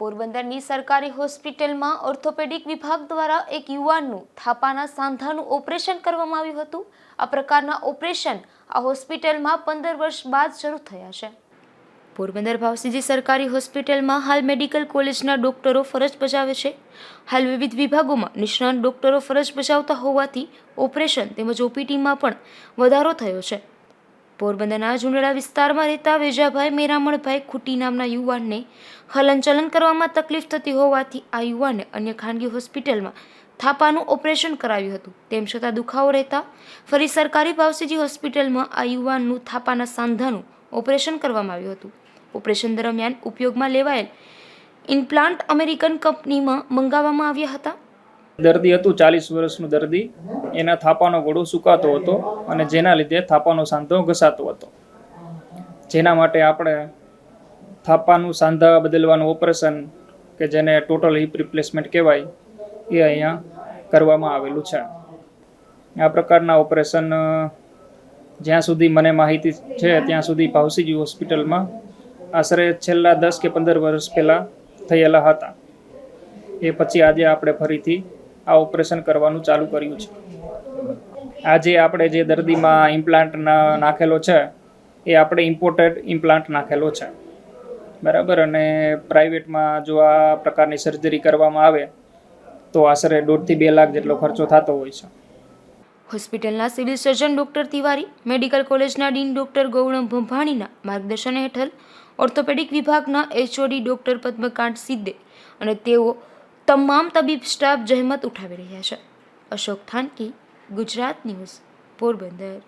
પોરબંદરની સરકારી હોસ્પિટલમાં ઓર્થોપેડિક વિભાગ દ્વારા એક યુવાનનું થાપાના સાંધાનું ઓપરેશન કરવામાં આવ્યું હતું. આ પ્રકારના ઓપરેશન આ હોસ્પિટલમાં પંદર વર્ષ બાદ શરૂ થયા છે. પોરબંદર ભાવસીજી સરકારી હોસ્પિટલમાં હાલ મેડિકલ કોલેજના ડોક્ટરો ફરજ બજાવે છે. હાલ વિવિધ વિભાગોમાં નિષ્ણાંત ડોક્ટરો ફરજ બજાવતા હોવાથી ઓપરેશન તેમજ ઓપીટીમાં પણ વધારો થયો છે. પોરબંદરના ઝુંડડા વિસ્તારમાં રહેતા વેજાભાઈ મેરામણભાઈ ખુટી નામના યુવાનને હલનચલન કરવામાં તકલીફ થતી હોવાથી આ યુવાને અન્ય ખાનગી હોસ્પિટલમાં થાપાનું ઓપરેશન કરાવ્યું હતું. તેમ છતાં દુખાવો રહેતા ફરી સરકારી ભાવસીજી હોસ્પિટલમાં આ યુવાનનું થાપાના સાંધાનું ઓપરેશન કરવામાં આવ્યું હતું. ઓપરેશન દરમિયાન ઉપયોગમાં લેવાયેલ ઇમ્પ્લાન્ટ અમેરિકન કંપનીમાં મંગાવવામાં આવ્યા હતા. દર્દી હતું, ચાલીસ વર્ષનું દર્દી. એના થાપાનો ગોળો સુકાતો હતો અને જેના લીધે થાપાનો સાંધો ઘસાતો હતો. જેના માટે આપણે થાપાનું સાંધા બદલવાનું ઓપરેશન, કે જેને ટોટલ હિપ રિપ્લેસમેન્ટ કહેવાય, એ અહીંયા કરવામાં આવેલું છે. આ પ્રકારના ઓપરેશન જ્યાં સુધી મને માહિતી છે, ત્યાં સુધી ભાવસીજી હોસ્પિટલમાં આશરે છેલ્લા દસ કે પંદર વર્ષ પહેલાં થયેલા હતા. એ પછી આજે આપણે ફરીથી આ ઓપરેશન કરવાનું ચાલુ કર્યું છે. આજે આપણે જે દર્દીમાં ઇમ્પ્લાન્ટ નાખેલો છે, એ આપણે ઇમ્પોર્ટેડ ઇમ્પ્લાન્ટ નાખેલો છે. બરાબર? અને પ્રાઇવેટમાં જો આ પ્રકારની સર્જરી કરવામાં આવે, તો આશરે દોઢથી બે લાખ જેટલો ખર્ચો થતો હોય છે. હોસ્પિટલના civil surgeon doctor Tiwari, medical કોલેજના ડીન ડૉક્ટર ગૌરવ ભંભાણીના માર્ગદર્શન હેઠળ ઓર્થોપેડિક વિભાગના એચઓડી ડૉક્ટર પદ્મકાંત સિદ્ધે અને તેઓ તમામ તબીબ સ્ટાફ જહેમત ઉઠાવી રહ્યા છે. અશોક થાનકી ગુજરાત ન્યૂઝ પોરબંદર.